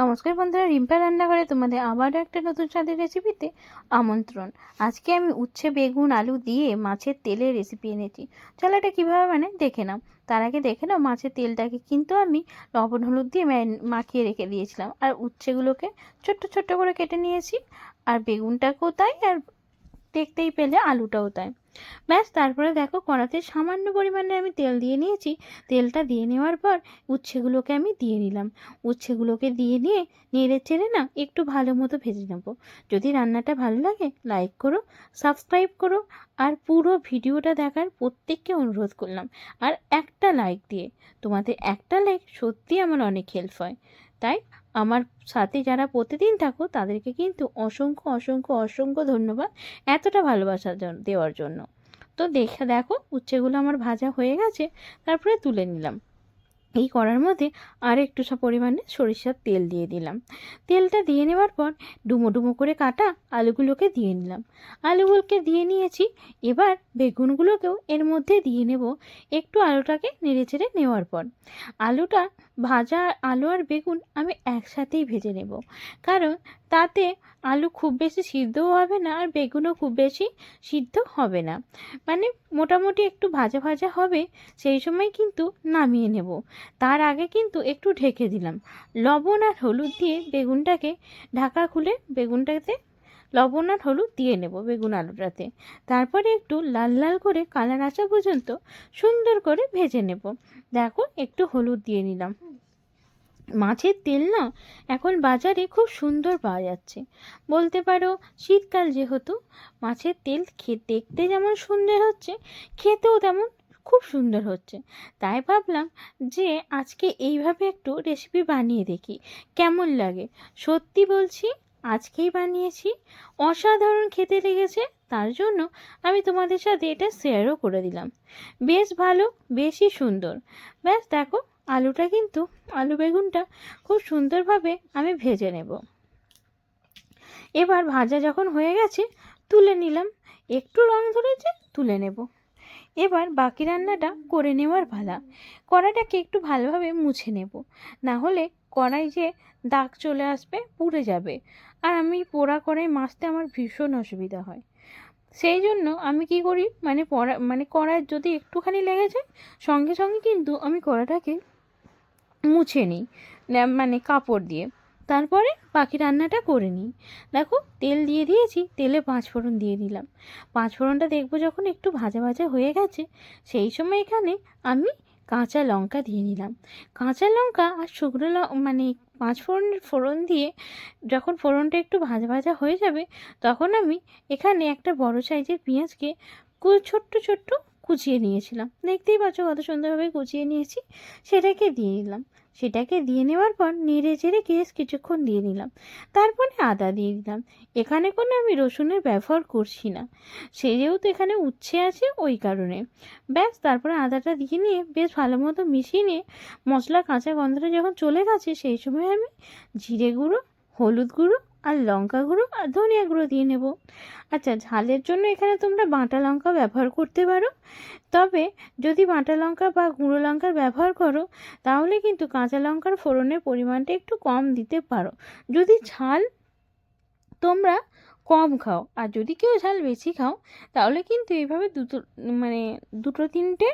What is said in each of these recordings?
নমস্কার বন্ধুরা, রিম্পা রান্নাঘরে তোমাদের আবারও একটা নতুন স্বাদের রেসিপিতে আমন্ত্রণ। আজকে আমি উচ্ছে, বেগুন, আলু দিয়ে মাছের তেলের রেসিপি এনেছি। চলো এটা কীভাবে মানে দেখে নাও। তার আগে দেখে নাও মাছের তেলটাকে। কিন্তু আমি লবণ, হলুদ দিয়ে মাখিয়ে রেখে দিয়েছিলাম। আর উচ্ছেগুলোকে ছোট্ট ছোট্ট করে কেটে নিয়েছি। আর বেগুনটাকেও তাই, আর দেখতেই পেলে আলুটাও তাই। ব্যাস, তারপরে দেখো কড়াতে সামান্য পরিমাণে আমি তেল দিয়ে নিয়েছি। তেলটা দিয়ে নেওয়ার পর উচ্ছেগুলোকে আমি দিয়ে নিলাম। উচ্ছেগুলোকে দিয়ে নিয়ে নেড়ে চেড়ে না একটু ভালো মতো ভেজে নেব। যদি রান্নাটা ভালো লাগে লাইক করো সাবস্ক্রাইব করো আর পুরো ভিডিওটা দেখার প্রত্যেককে অনুরোধ করলাম। আর একটা লাইক দিয়ে। তোমাদের একটা লাইক সত্যি আমার অনেক হেল্প হয়। তাই আমার সাথে যারা প্রতিদিন থাকো, তাদেরকে কিন্তু অসংখ্য অসংখ্য অসংখ্য ধন্যবাদ এতটা ভালোবাসা দেওয়ার জন্য। তো দেখে, দেখো, উচ্ছেগুলো আমার ভাজা হয়ে গেছে, তারপরে তুলে নিলাম। এই কড়ার মধ্যে আর একটু সব পরিমাণে সরিষার তেল দিয়ে দিলাম। তেলটা দিয়ে নেওয়ার পর ডুমো ডুমো করে কাটা আলুগুলোকে দিয়ে নিলাম। আলুগুলোকে দিয়ে নিয়েছি, এবার বেগুনগুলোকেও এর মধ্যে দিয়ে নেব একটু আলুটাকে নেড়ে চেড়ে নেওয়ার পর। আলুটা ভাজা আলু আর বেগুন আমি একসাথেই ভেজে নেব। কারণ তাতে আলু খুব বেশি সিদ্ধও হবে না আর বেগুনও খুব বেশি সিদ্ধ হবে না। মানে মোটামুটি একটু ভাজা ভাজা হবে, সেই সময় কিন্তু নামিয়ে নেব। তার আগে কিন্তু একটু ঢেকে দিলাম। লবণ আর হলুদ দিয়ে বেগুনটাকে ঢাকা খুলে বেগুনটাতে, লবণ আর হলুদ দিয়ে নেব বেগুন আলুটাতে। তারপরে একটু লাল লাল করে কালার আসা পর্যন্ত সুন্দর করে ভেজে নেব। দেখো, একটু হলুদ দিয়ে নিলাম। মাছের তেল না এখন বাজারে খুব সুন্দর পাওয়া যাচ্ছে। বলতে পারো, শীতকাল যেহেতু, মাছের তেল দেখতে যেমন সুন্দর হচ্ছে, খেতেও তেমন খুব সুন্দর হচ্ছে। তাই ভাবলাম যে আজকে এইভাবে একটু রেসিপি বানিয়ে দেখি, কেমন লাগে? সত্যি বলছি, আজকেই বানিয়েছি। অসাধারণ খেতে লেগেছে, তার জন্য আমি তোমাদের সাথে এটা শেয়ারও করে দিলাম। বেশ ভালো, বেশি সুন্দর। ব্যাস, দেখো আলুটা কিন্তু আলু বেগুনটা খুব সুন্দরভাবে আমি ভেজে নেব। এবার ভাজা যখন হয়ে গেছে, তুলে নিলাম। একটু রং ধরেছে, তুলে নেব। এবার বাকি রান্নাটা করে নেওয়ার ভালা কড়াইটাকে একটু ভালোভাবে মুছে নেব। না হলে কড়াই যে দাগ চলে আসবে, পুড়ে যাবে। আর আমি পোড়া কড়াই মাজতে আমার ভীষণ অসুবিধা হয়। সেই জন্য আমি কি করি মানে পড়া মানে কড়াই যদি একটুখানি লেগে যায়, সঙ্গে সঙ্গে কিন্তু আমি কড়াটাকে মুছে নিই মানে কাপড় দিয়ে। তারপরে বাকি রান্নাটা করে নিই। দেখো, তেল দিয়ে দিয়েছি, তেলে পাঁচ ফোড়ন দিয়ে দিলাম। পাঁচ ফোড়নটা দেখব যখন একটু ভাজা ভাজা হয়ে গেছে, সেই সময় এখানে আমি কাঁচা লঙ্কা দিয়ে নিলাম কাঁচা লঙ্কা আর শুকনো ল- মানে পাঁচ ফোড়নের ফোড়ন দিয়ে যখন ফোড়নটা একটু ভাজা ভাজা হয়ে যাবে, তখন আমি এখানে একটা বড় সাইজের পেঁয়াজকে ছোট্ট ছোট্ট কুচিয়ে নিয়েছিলাম। দেখতেই পাচ্ছ কত সুন্দরভাবে কুচিয়ে নিয়েছি। সেটাকে দিয়ে নিলাম সেটাকে দিয়ে নেওয়ার পর নেড়ে চেড়ে গ্যাস কিছুক্ষণ দিয়ে নিলাম। তারপরে আদা দিয়ে দিলাম। এখানে কোনো আমি রসুনের ব্যবহার করছি না। সে যেহেতু এখানে উচ্ছে আছে ওই কারণে। ব্যাস, তারপরে আদাটা দিয়ে নিয়ে বেশ ভালো মতো মিশিয়ে নিয়ে মশলা কাঁচা গন্ধটা যখন চলে গেছে সেই সময় আমি জিরে গুঁড়ো, হলুদ গুঁড়ো আর লঙ্কা গুঁড়ো আর ধনিয়া গুঁড়ো দিয়ে নেব। আচ্ছা ঝালের জন্য এখানে তোমরা বাঁটা লঙ্কা ব্যবহার করতে পারো। তবে যদি বাঁটা লঙ্কা বা গুঁড়ো লঙ্কার ব্যবহার করো, তাহলে কিন্তু কাঁচা লঙ্কার ফোড়নের পরিমাণটা একটু কম দিতে পারো। যদি ঝাল তোমরা কম খাও আর যদি কেউ ঝাল বেশি খাও, তাহলে কিন্তু এইভাবে দুটো মানে দুটো তিনটে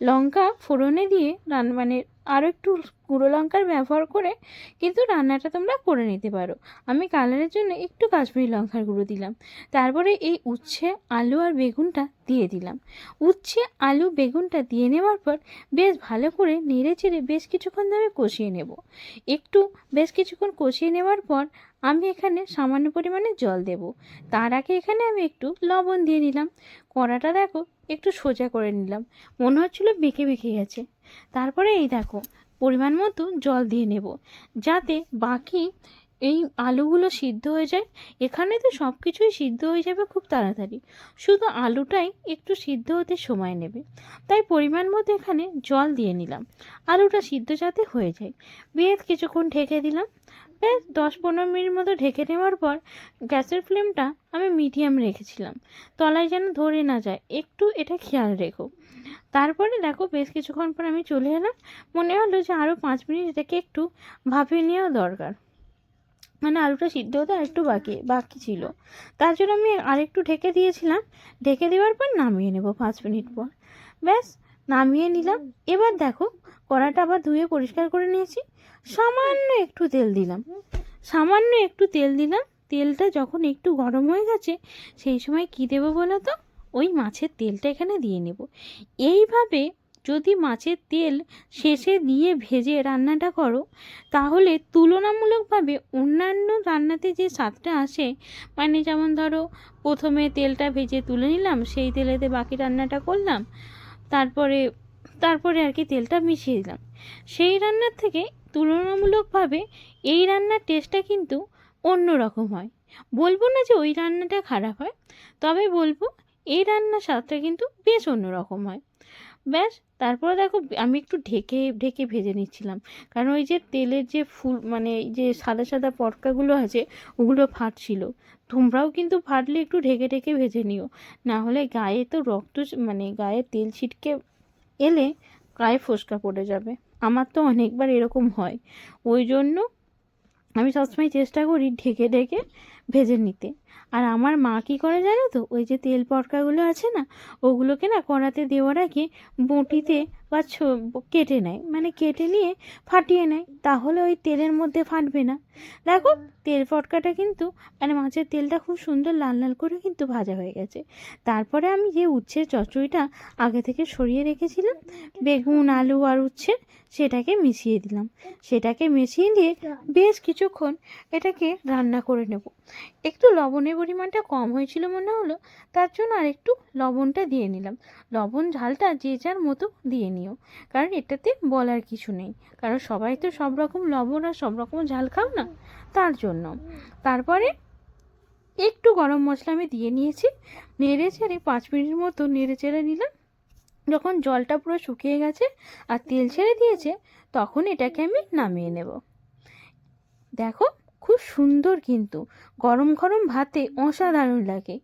লঙ্কা ফোড়নে দিয়ে রান মানে আরও একটু গুঁড়ো লঙ্কার ব্যবহার করে কিন্তু রান্নাটা তোমরা করে নিতে পারো। আমি কালারের জন্য একটু কাশ্মীরি লঙ্কার গুঁড়ো দিলাম। তারপরে এই উচ্ছে, আলু আর বেগুনটা দিয়ে দিলাম। উচ্ছে, আলু, বেগুনটা দিয়ে নেওয়ার পর বেশ ভালো করে নেড়ে চেড়ে বেশ কিছুক্ষণ ধরে কষিয়ে নেব। একটু বেশ কিছুক্ষণ কষিয়ে নেওয়ার পর আমি এখানে সামান্য পরিমাণে জল দেব। তার আগে এখানে আমি একটু লবণ দিয়ে নিলাম কড়াটা দেখো একটু সোজা করে নিলাম। মনে হচ্ছিল বেঁকে বেঁকে গেছে। তারপরে এই দেখো পরিমাণ মতো জল দিয়ে নেব। যাতে বাকি এই আলুগুলো সিদ্ধ হয়ে যায়। এখানে তো সব কিছুই সিদ্ধ হয়ে যাবে খুব তাড়াতাড়ি। শুধু আলুটাই একটু সিদ্ধ হতে সময় নেবে। তাই পরিমাণ মতো এখানে জল দিয়ে নিলাম। আলুটা সিদ্ধ যাতে হয়ে যায়। বেশ কিছুক্ষণ ঢেকে দিলাম। বেশ দশ পনেরো মিনিট মতো ঢেকে নেওয়ার পর গ্যাসের ফ্লেমটা আমি মিডিয়াম রেখেছিলাম। তলায় যেন ধরে না যায়। একটু এটা খেয়াল রেখো। তারপরে দেখো বেশ কিছুক্ষণ পর আমি চলে এলাম। মনে হলো যে আরও পাঁচ মিনিট এটাকে একটু ভাপিয়ে নেওয়া দরকার। মানে আলুটা সিদ্ধ হতে আরেকটু বাকি বাকি ছিল। তার জন্য আমি আরেকটু ঢেকে দিয়েছিলাম। ঢেকে দেওয়ার পর নামিয়ে নেব পাঁচ মিনিট পর। ব্যাস, নামিয়ে নিলাম। এবার দেখো কড়াটা আবার ধুয়ে পরিষ্কার করে নিয়েছি। সামান্য একটু তেল দিলাম। সামান্য একটু তেল দিলাম। তেলটা যখন একটু গরম হয়ে গেছে, সেই সময় কী দেবো বলো তো? ওই মাছের তেলটা এখানে দিয়ে নেব। এইভাবে যদি মাছের তেল শেষে দিয়ে ভেজে রান্নাটা করো, তাহলে তুলনামূলকভাবে অন্যান্য রান্নাতে যে স্বাদটা আসে মানে যেমন ধরো প্রথমে তেলটা ভেজে তুলে নিলাম, সেই তেলেতে বাকি রান্নাটা করলাম, তারপরে তারপরে আর কি তেলটা মিশিয়ে দিলাম। সেই রান্নার থেকে তুলনামূলকভাবে এই রান্নার টেস্টটা কিন্তু অন্য রকম হয়। বলব না যে ওই রান্নাটা খারাপ হয়, তবে বলব এই রান্নার স্বাদটা কিন্তু বেশ অন্য রকম হয়। ব্যাস, তারপরে দেখো আমি একটু ঢেকে ঢেকে ভেজে নিচ্ছিলাম। কারণ ওই যে তেলের যে ফুল মানে এই যে সাদা সাদা পটকাগুলো আছে, ওগুলো ফাটছিল। তোমরাও কিন্তু ফাটলে একটু ঢেকে ঢেকে ভেজে নিও। না হলে গায়ে তো রক্ত মানে গায়ে তেল ছিটকে এলে গায়ে ফোসকা পড়ে যাবে। আমার তো অনেকবার এরকম হয়। ওই জন্য আমি সবসময় চেষ্টা করি ঢেকে ঢেকে ভেজে নিতে। আর আমার মা কী করে জানো তো? ওই যে তেল পটকাগুলো আছে না, ওগুলোকে না কড়াতে দেওয়ার আগে বঁটিতে বা ছো- কেটে নেয়। মানে কেটে নিয়ে ফাটিয়ে নেয়। তাহলে ওই তেলের মধ্যে ফাটবে না। দেখো, তেল পটকাটা কিন্তু মানে মাছের তেলটা খুব সুন্দর লাল লাল করে কিন্তু ভাজা হয়ে গেছে। তারপরে আমি যে উচ্ছের চচ্চড়িটা আগে থেকে সরিয়ে রেখেছিলাম, বেগুন, আলু আর উচ্ছে, সেটাকে মিশিয়ে দিলাম। সেটাকে মিশিয়ে দিয়ে বেশ কিছুক্ষণ এটাকে রান্না করে নেব। একটু লবণের পরিমাণটা কম হয়েছিল মনে হলো, তার জন্য আর একটু লবণটা দিয়ে নিলাম। লবণ ঝালটা যে যার মতো দিয়ে নিও, কারণ এটাতে বলার কিছু নেই। কারণ সবাই তো সব রকম লবণ আর সব রকম ঝাল খাও না, তার জন্য। তারপরে একটু গরম মশলা আমি দিয়ে নিয়েছি, নেড়ে চেড়ে পাঁচ মিনিট মতো নেড়ে চেড়ে নিলাম। যখন জলটা পুরো শুকিয়ে গেছে আর তেল ছেড়ে দিয়েছে, তখন এটাকে আমি নামিয়ে নেব। দেখো খুব সুন্দর কিন্তু। গরম গরম ভাতে অসাধারণ লাগে।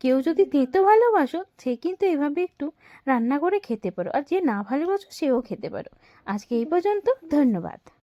কেউ যদি তেঁতো ভালোবাসো, সে কিন্তু এভাবে একটু রান্না করে খেতে পারো। আর যে না ভালোবাসো, সেও খেতে পারো। আজকে এই পর্যন্ত, ধন্যবাদ।